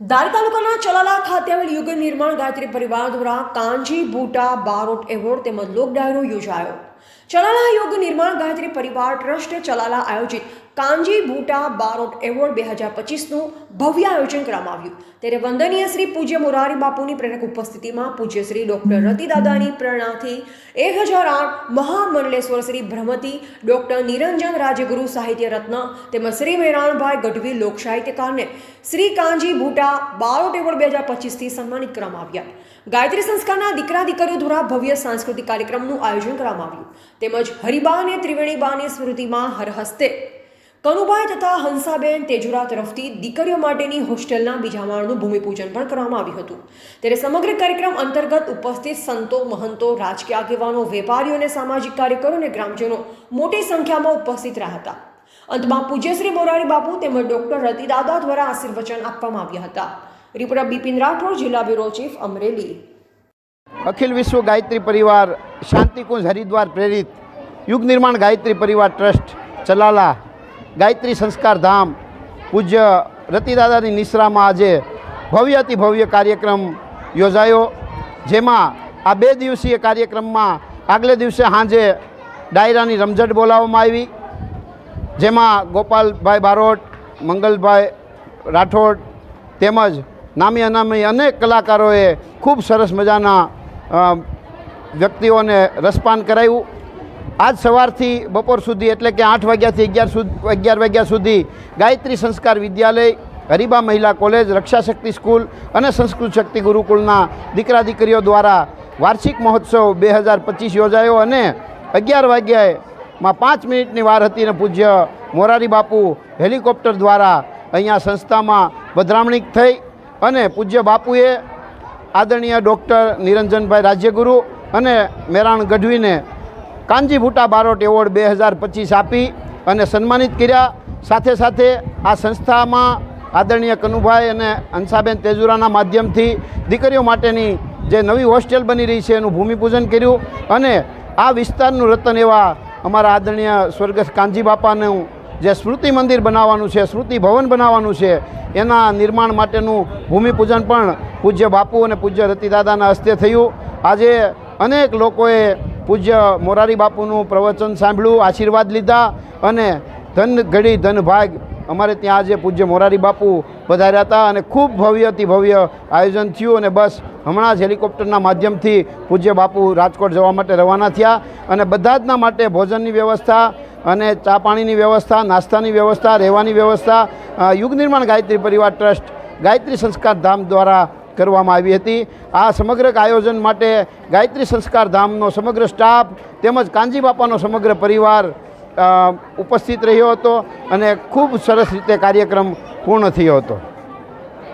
ધારી તાલુકાના ચલાલા ખાતે આવેલ યુગ નિર્માણ ગાયત્રી પરિવાર દ્વારા કાંજી, બુટા, બારોટ એવોર્ડ તેમજ લોક ડાયરો યોજાયો. ચલાલા યોગ નિર્માણ ગાયત્રી પરિવાર ટ્રસ્ટ ચલાલા આયોજિત કાંજી બુટા બારોટ એવોર્ડ બે હજાર પચીસનું ભવ્ય આયોજન કરવામાં આવ્યું. ત્યારે વંદનીય શ્રી પૂજ્ય મોરારી બાપુની પ્રેરક ઉપસ્થિતિમાં પૂજ્ય શ્રી ડોક્ટર રતિદાદાની પ્રેરણાથી એક હજાર આઠ મહામંડલેશ્વર શ્રી ભ્રમતી ડોક્ટર નિરંજન રાજગુરુ સાહિત્ય રત્ન તેમજ શ્રી મેરાણભાઈ ગઢવી લોક સાહિત્યકારને શ્રી કાંજી બુટા બારોટ એવોર્ડ બે હજાર પચીસથી સન્માનિત કરવામાં આવ્યા. ગાયત્રી સંસ્કારના દીકરા દીકરીઓ દ્વારા ભવ્ય સાંસ્કૃતિક કાર્યક્રમનું આયોજન કરવામાં આવ્યું. તેમજ હરિબા અને ત્રિવેણીબાની સ્મૃતિમાં હર હસ્તે કનુભાઈ તથા હંસાબેન તેજુરા તરફથી દીકરીઓ માટેની હોસ્ટેલના બીજા માળનું ભૂમિપૂજન પણ કરવામાં આવ્યું હતું. ત્યારે સમગ્ર કાર્યક્રમ અંતર્ગત ઉપસ્થિત સંતો, મહંતો, રાજકીય આગેવાનો, વેપારીઓ અને સામાજિક કાર્યકરો અને ગ્રામજનો મોટી સંખ્યામાં ઉપસ્થિત રહ્યા હતા. અંતમાં પૂજ્યશ્રી મોરારી બાપુ તેમજ ડોક્ટર રતિદાદા દ્વારા આશીર્વચન આપવામાં આવ્યા હતા. રિપોર્ટર બિપિન રાઠોડ, જિલ્લા બ્યુરો ચીફ અમરેલી. અખિલ વિશ્વ ગાયત્રી પરિવાર શાંતિકુંજ હરિદ્વાર પ્રેરિત યુગ નિર્માણ ગાયત્રી પરિવાર ટ્રસ્ટ ચલાલા ગાયત્રી સંસ્કાર ધામ પૂજ્ય રતિદાદાની નિશ્રામાં આજે ભવ્ય અતિ ભવ્ય કાર્યક્રમ યોજાયો. જેમાં આ બે દિવસીય કાર્યક્રમમાં આગલે દિવસે સાંજે ડાયરાની રમઝટ બોલાવવામાં આવી. જેમાં ગોપાલભાઈ બારોટ, મંગલભાઈ રાઠોડ તેમજ નામી અનામી અનેક કલાકારોએ ખૂબ સરસ મજાના વ્યક્તિઓને રસપાન કરાવ્યું આજ સવારથી બપોર સુધી એટલે કે આઠ વાગ્યાથી અગિયાર સુધી અગિયાર વાગ્યા સુધી ગાયત્રી સંસ્કાર વિદ્યાલય, હરિબા મહિલા કોલેજ, રક્ષાશક્તિ સ્કૂલ અને સંસ્કૃત શક્તિ ગુરુકુળના દીકરા દીકરીઓ દ્વારા વાર્ષિક મહોત્સવ બે હજાર પચીસ યોજાયો અને અગિયાર વાગ્યાએ માં પાંચ મિનિટની વાર હતી અને પૂજ્ય મોરારી બાપુ હેલિકોપ્ટર દ્વારા અહીંયા સંસ્થામાં પધરામણી થઈ અને પૂજ્ય બાપુએ આદરણીય ડૉક્ટર નિરંજનભાઈ રાજ્યગુરુ અને મેરાણ ગઢવીને કાનજી ભૂટા બારોટ એવોર્ડ બે હજાર પચીસ આપી અને સન્માનિત કર્યા. સાથે સાથે આ સંસ્થામાં આદરણીય કનુભાઈ અને અંસાબેન તેજુરાના માધ્યમથી દીકરીઓ માટેની જે નવી હોસ્ટેલ બની રહી છે એનું ભૂમિપૂજન કર્યું. અને આ વિસ્તારનું રતન એવા અમારા આદરણીય સ્વર્ગસ્થ કાનજી બાપાનું જે સ્મૃતિ મંદિર બનાવવાનું છે, સ્મૃતિ ભવન બનાવવાનું છે, એના નિર્માણ માટેનું ભૂમિપૂજન પણ પૂજ્ય બાપુ અને પૂજ્ય રતિદાદાના હસ્તે થયું. આજે અનેક લોકોએ પૂજ્ય મોરારી બાપુનું પ્રવચન સાંભળ્યું, આશીર્વાદ લીધા અને ધન ઘડી ધન ભાગ અમારે ત્યાં આજે પૂજ્ય મોરારી બાપુ પધાર્યા હતા અને ખૂબ ભવ્યથી ભવ્ય આયોજન થયું અને બસ હમણાં જ હેલિકોપ્ટરના માધ્યમથી પૂજ્ય બાપુ રાજકોટ જવા માટે રવાના થયા અને બધા જના માટે ભોજનની વ્યવસ્થા અને ચા પાણીની વ્યવસ્થા, નાસ્તાની વ્યવસ્થા, રહેવાની વ્યવસ્થા યુગ નિર્માણ ગાયત્રી પરિવાર ટ્રસ્ટ, ગાયત્રી સંસ્કાર ધામ દ્વારા કરવામાં આવી હતી. આ સમગ્ર આયોજન માટે ગાયત્રી સંસ્કાર ધામનો સમગ્ર સ્ટાફ તેમજ કાંજી બાપાનો સમગ્ર પરિવાર ઉપસ્થિત રહ્યો હતો અને ખૂબ સરસ રીતે કાર્યક્રમ પૂર્ણ થયો હતો.